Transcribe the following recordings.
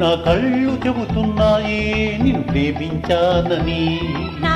నా కళ్ళు చెబుతున్నాయి నిన్ను ప్రేమించానని నా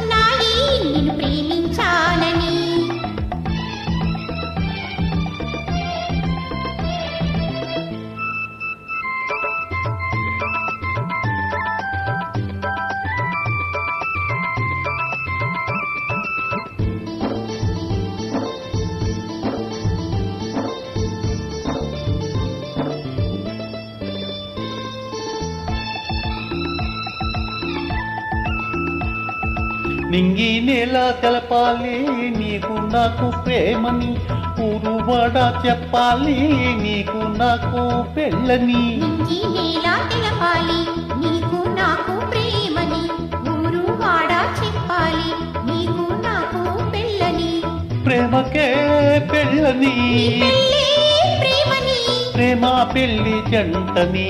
నింగి నేల తెలపాలి నీకు నాకు ప్రేమని. ఊరువాడ చెప్పాలి నీకు నాకు పెళ్ళని. నింగి నేలా తెలపాలి నీకు నాకు ప్రేమని. ఊరు వాడ చెప్పాలి నీకు నాకు పెళ్ళని. ప్రేమకే పెళ్ళని. పెళ్ళే ప్రేమ పెళ్ళి జంటని.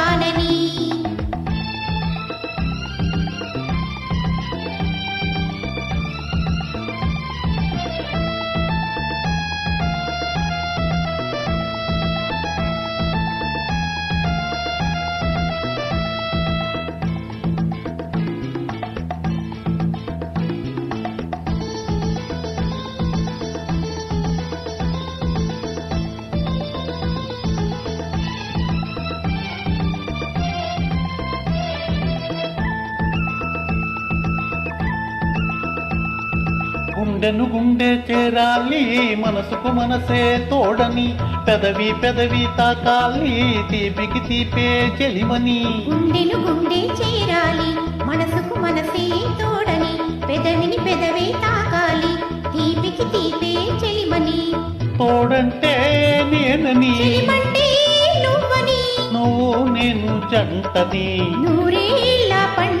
గుండెను గుండె చేరాలి మనసుకు మనసే తోడని పెదవి పెదవి తాకాలి తీపికి తీపే చెలిమని. గుండెను గుండె చేరాలి మనసుకు మనసే తోడని పెదవిని పెదవే తాకాలి తీపికి తీపే చెలిమని. తోడంటే నేనని చెలిమంటే నువ్వని. నువ్వు నేను జంటని. నూరేళ్ళ పంటని